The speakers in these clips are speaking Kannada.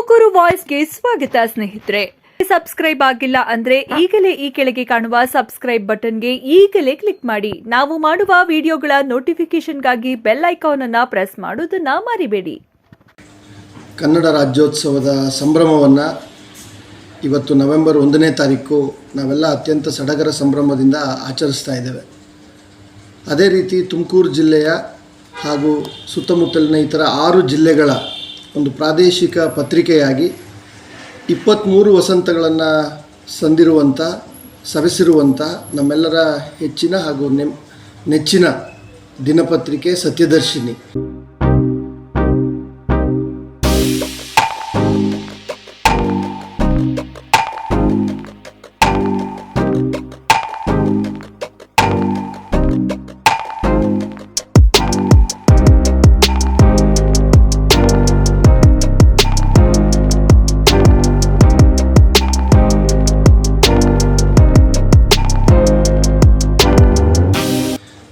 ತುಮಕೂರು ವಾಯ್ಸ್ಗೆ ಸ್ವಾಗತ, ಸ್ನೇಹಿತರೆ. ಸಬ್ಸ್ಕ್ರೈಬ್ ಆಗಿಲ್ಲ ಅಂದ್ರೆ ಈಗಲೇ ಈ ಕೆಳಗೆ ಕಾಣುವ ಸಬ್ಸ್ಕ್ರೈಬ್ ಬಟನ್ಗೆ ಈಗಲೇ ಕ್ಲಿಕ್ ಮಾಡಿ. ನಾವು ಮಾಡುವ ವಿಡಿಯೋಗಳ ನೋಟಿಫಿಕೇಶನ್ಗಾಗಿ ಬೆಲ್ ಐಕಾನ್ ಅನ್ನ ಪ್ರೆಸ್ ಮಾಡೋದನ್ನ ಮರಿಬೇಡಿ. ಕನ್ನಡ ರಾಜ್ಯೋತ್ಸವದ ಸಂಭ್ರಮವನ್ನು ಇವತ್ತು ನವೆಂಬರ್ ಒಂದನೇ ತಾರೀಕು ನಾವೆಲ್ಲ ಅತ್ಯಂತ ಸಡಗರ ಸಂಭ್ರಮದಿಂದ ಆಚರಿಸ್ತಾ ಇದ್ದೇವೆ. ಅದೇ ರೀತಿ ತುಮಕೂರು ಜಿಲ್ಲೆಯ ಹಾಗೂ ಸುತ್ತಮುತ್ತಲಿನ ಇತರ ಆರು ಜಿಲ್ಲೆಗಳ ಒಂದು ಪ್ರಾದೇಶಿಕ ಪತ್ರಿಕೆಯಾಗಿ ಇಪ್ಪತ್ತ್ಮೂರು ವಸಂತಗಳನ್ನು ಸಂದಿರುವಂಥ ಸವೆಸಿರುವಂಥ ನಮ್ಮೆಲ್ಲರ ಹೆಚ್ಚಿನ ಹಾಗೂ ನೆಮ್ ನೆಚ್ಚಿನ ದಿನಪತ್ರಿಕೆ ಸತ್ಯದರ್ಶಿನಿ.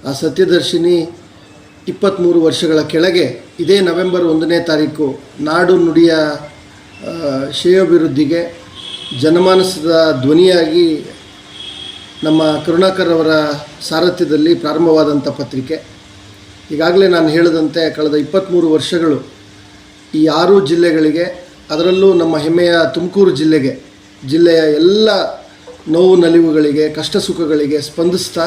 ಆ ಸತ್ಯದರ್ಶಿನಿ ಇಪ್ಪತ್ತ್ಮೂರು ವರ್ಷಗಳ ಕೆಳಗೆ ಇದೇ ನವೆಂಬರ್ ಒಂದನೇ ತಾರೀಕು ನಾಡು ನುಡಿಯ ಶ್ರೇಯಾಭಿವೃದ್ಧಿಗೆ ಜನಮಾನಸದ ಧ್ವನಿಯಾಗಿ ನಮ್ಮ ಕರುಣಾಕರ್ ಅವರ ಸಾರಥ್ಯದಲ್ಲಿ ಪ್ರಾರಂಭವಾದಂಥ ಪತ್ರಿಕೆ. ಈಗಾಗಲೇ ನಾನು ಹೇಳಿದಂತೆ ಕಳೆದ ಇಪ್ಪತ್ತ್ಮೂರು ವರ್ಷಗಳು ಈ ಆರು ಜಿಲ್ಲೆಗಳಿಗೆ, ಅದರಲ್ಲೂ ನಮ್ಮ ಹೆಮ್ಮೆಯ ತುಮಕೂರು ಜಿಲ್ಲೆಗೆ, ಜಿಲ್ಲೆಯ ಎಲ್ಲ ನೋವು ನಲಿವುಗಳಿಗೆ ಕಷ್ಟ ಸುಖಗಳಿಗೆ ಸ್ಪಂದಿಸ್ತಾ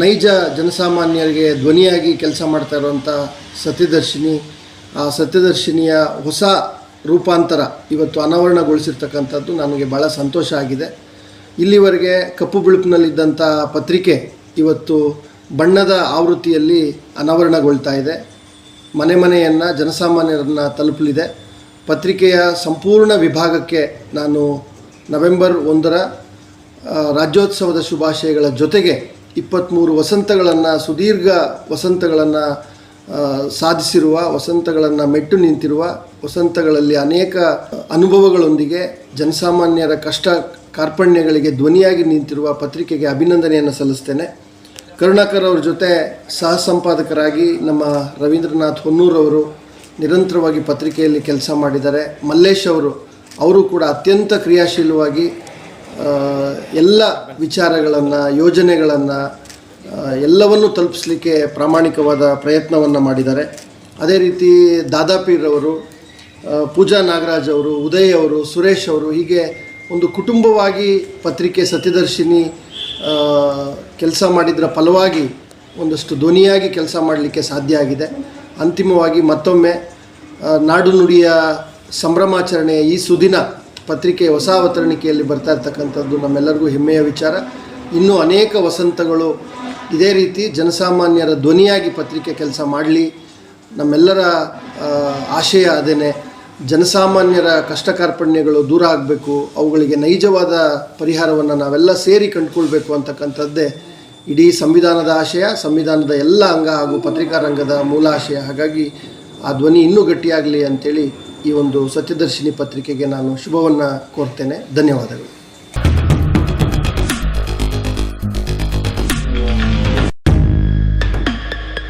ನೈಜ ಜನಸಾಮಾನ್ಯರಿಗೆ ಧ್ವನಿಯಾಗಿ ಕೆಲಸ ಮಾಡ್ತಾ ಇರುವಂಥ ಸತ್ಯದರ್ಶಿನಿ, ಆ ಸತ್ಯದರ್ಶಿನಿಯ ಹೊಸ ರೂಪಾಂತರ ಇವತ್ತು ಅನಾವರಣಗೊಳಿಸಿರ್ತಕ್ಕಂಥದ್ದು ನನಗೆ ಭಾಳ ಸಂತೋಷ ಆಗಿದೆ. ಇಲ್ಲಿವರೆಗೆ ಕಪ್ಪು ಬಿಳುಪಿನಲ್ಲಿದ್ದಂಥ ಪತ್ರಿಕೆ ಇವತ್ತು ಬಣ್ಣದ ಆವೃತ್ತಿಯಲ್ಲಿ ಅನಾವರಣಗೊಳ್ತಾ ಇದೆ. ಮನೆ ಮನೆಯನ್ನು ಜನಸಾಮಾನ್ಯರನ್ನು ತಲುಪಲಿದೆ. ಪತ್ರಿಕೆಯ ಸಂಪೂರ್ಣ ವಿಭಾಗಕ್ಕೆ ನಾನು ನವೆಂಬರ್ ಒಂದರ ರಾಜ್ಯೋತ್ಸವದ ಶುಭಾಶಯಗಳ ಜೊತೆಗೆ ಇಪ್ಪತ್ತ್ಮೂರು ವಸಂತಗಳನ್ನು, ಸುದೀರ್ಘ ವಸಂತಗಳನ್ನು ಸಾಧಿಸಿರುವ, ವಸಂತಗಳನ್ನು ಮೆಟ್ಟು ನಿಂತಿರುವ, ವಸಂತಗಳಲ್ಲಿ ಅನೇಕ ಅನುಭವಗಳೊಂದಿಗೆ ಜನಸಾಮಾನ್ಯರ ಕಷ್ಟ ಕಾರ್ಪಣ್ಯಗಳಿಗೆ ಧ್ವನಿಯಾಗಿ ನಿಂತಿರುವ ಪತ್ರಿಕೆಗೆ ಅಭಿನಂದನೆಯನ್ನು ಸಲ್ಲಿಸ್ತೇನೆ. ಕರುಣಾಕರ್ ಅವ್ರ ಜೊತೆ ಸಹ ಸಂಪಾದಕರಾಗಿ ನಮ್ಮ ರವೀಂದ್ರನಾಥ್ ಹೊನ್ನೂರವರು ನಿರಂತರವಾಗಿ ಪತ್ರಿಕೆಯಲ್ಲಿ ಕೆಲಸ ಮಾಡಿದ್ದಾರೆ. ಮಲ್ಲೇಶ್ ಅವರು ಅವರು ಕೂಡ ಅತ್ಯಂತ ಕ್ರಿಯಾಶೀಲವಾಗಿ ಎಲ್ಲ ವಿಚಾರಗಳನ್ನು ಯೋಜನೆಗಳನ್ನು ಎಲ್ಲವನ್ನು ತಲುಪಿಸಲಿಕ್ಕೆ ಪ್ರಾಮಾಣಿಕವಾದ ಪ್ರಯತ್ನವನ್ನು ಮಾಡಿದ್ದಾರೆ. ಅದೇ ರೀತಿ ದಾದಾಪೀರ್ ಅವರು ಆ, ಪೂಜಾ ನಾಗರಾಜ್ ಅವರು ಉದಯ್ ಅವರು ಸುರೇಶ್ ಅವರು ಹೀಗೆ ಒಂದು ಕುಟುಂಬವಾಗಿ ಪತ್ರಿಕೆ ಸತ್ಯದರ್ಶಿನಿ ಕೆಲಸ ಮಾಡಿದ್ರ ಫಲವಾಗಿ ಒಂದಷ್ಟು ಧ್ವನಿಯಾಗಿ ಕೆಲಸ ಮಾಡಲಿಕ್ಕೆ ಸಾಧ್ಯ ಆಗಿದೆ. ಅಂತಿಮವಾಗಿ ಮತ್ತೊಮ್ಮೆ ನಾಡು ನುಡಿಯ ಸಂಭ್ರಮಾಚರಣೆಯ ಈ ಸುದಿನ ಪತ್ರಿಕೆ ಹೊಸ ಅವತರಣಿಕೆಯಲ್ಲಿ ಬರ್ತಾ ಇರ್ತಕ್ಕಂಥದ್ದು ನಮ್ಮೆಲ್ಲರಿಗೂ ಹೆಮ್ಮೆಯ ವಿಚಾರ. ಇನ್ನೂ ಅನೇಕ ವಸಂತಗಳು ಇದೇ ರೀತಿ ಜನಸಾಮಾನ್ಯರ ಧ್ವನಿಯಾಗಿ ಪತ್ರಿಕೆ ಕೆಲಸ ಮಾಡಲಿ. ನಮ್ಮೆಲ್ಲರ ಆಶಯ ಅದೇನೆ, ಜನಸಾಮಾನ್ಯರ ಕಷ್ಟ ಕಾರ್ಪಣ್ಯಗಳು ದೂರ ಆಗಬೇಕು, ಅವುಗಳಿಗೆ ನೈಜವಾದ ಪರಿಹಾರವನ್ನು ನಾವೆಲ್ಲ ಸೇರಿ ಕಂಡುಕೊಳ್ಬೇಕು ಅಂತಕ್ಕಂಥದ್ದೇ ಇಡೀ ಸಂವಿಧಾನದ ಆಶಯ, ಸಂವಿಧಾನದ ಎಲ್ಲ ಅಂಗ ಹಾಗೂ ಪತ್ರಿಕಾ ರಂಗದ ಮೂಲ ಆಶಯ. ಹಾಗಾಗಿ ಆ ಧ್ವನಿ ಇನ್ನೂ ಗಟ್ಟಿಯಾಗಲಿ ಅಂತೇಳಿ ಈ ಒಂದು ಸತ್ಯದರ್ಶಿನಿ ಪತ್ರಿಕೆಗೆ ನಾನು ಶುಭವನ್ನು ಕೋರ್ತೇನೆ. ಧನ್ಯವಾದಗಳು.